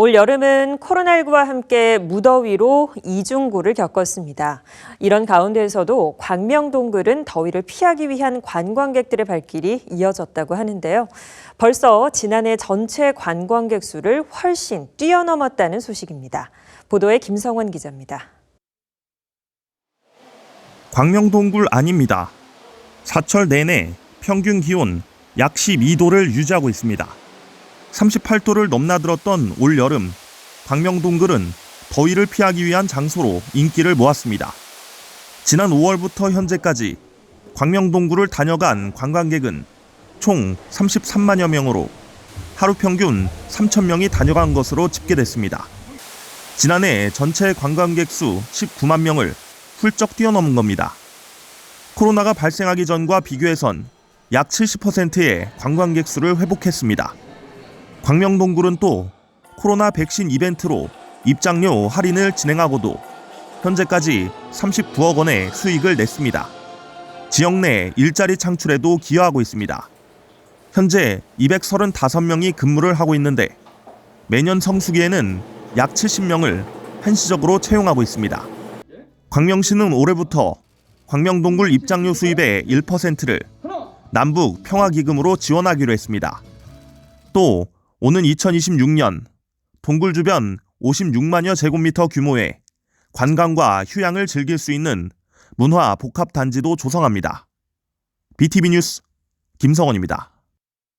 올 여름은 코로나19와 함께 무더위로 이중고를 겪었습니다. 이런 가운데에서도 광명동굴은 더위를 피하기 위한 관광객들의 발길이 이어졌다고 하는데요. 벌써 지난해 전체 관광객 수를 훨씬 뛰어넘었다는 소식입니다. 보도에 김성원 기자입니다. 광명동굴 아닙니다. 사철 내내 평균 기온 약 12도를 유지하고 있습니다. 38도를 넘나들었던 올 여름 광명동굴은 더위를 피하기 위한 장소로 인기를 모았습니다. 지난 5월부터 현재까지 광명동굴을 다녀간 관광객은 총 33만여 명으로 하루 평균 3천 명이 다녀간 것으로 집계됐습니다. 지난해 전체 관광객 수 19만 명을 훌쩍 뛰어넘은 겁니다. 코로나가 발생하기 전과 비교해선 약 70%의 관광객 수를 회복했습니다. 광명동굴은 또 코로나 백신 이벤트로 입장료 할인을 진행하고도 현재까지 39억 원의 수익을 냈습니다. 지역 내 일자리 창출에도 기여하고 있습니다. 현재 235명이 근무를 하고 있는데 매년 성수기에는 약 70명을 한시적으로 채용하고 있습니다. 광명시는 올해부터 광명동굴 입장료 수입의 1%를 남북 평화기금으로 지원하기로 했습니다. 또 오는 2026년 동굴 주변 56만여 제곱미터 규모의 관광과 휴양을 즐길 수 있는 문화 복합 단지도 조성합니다. BTV 뉴스 김성원입니다.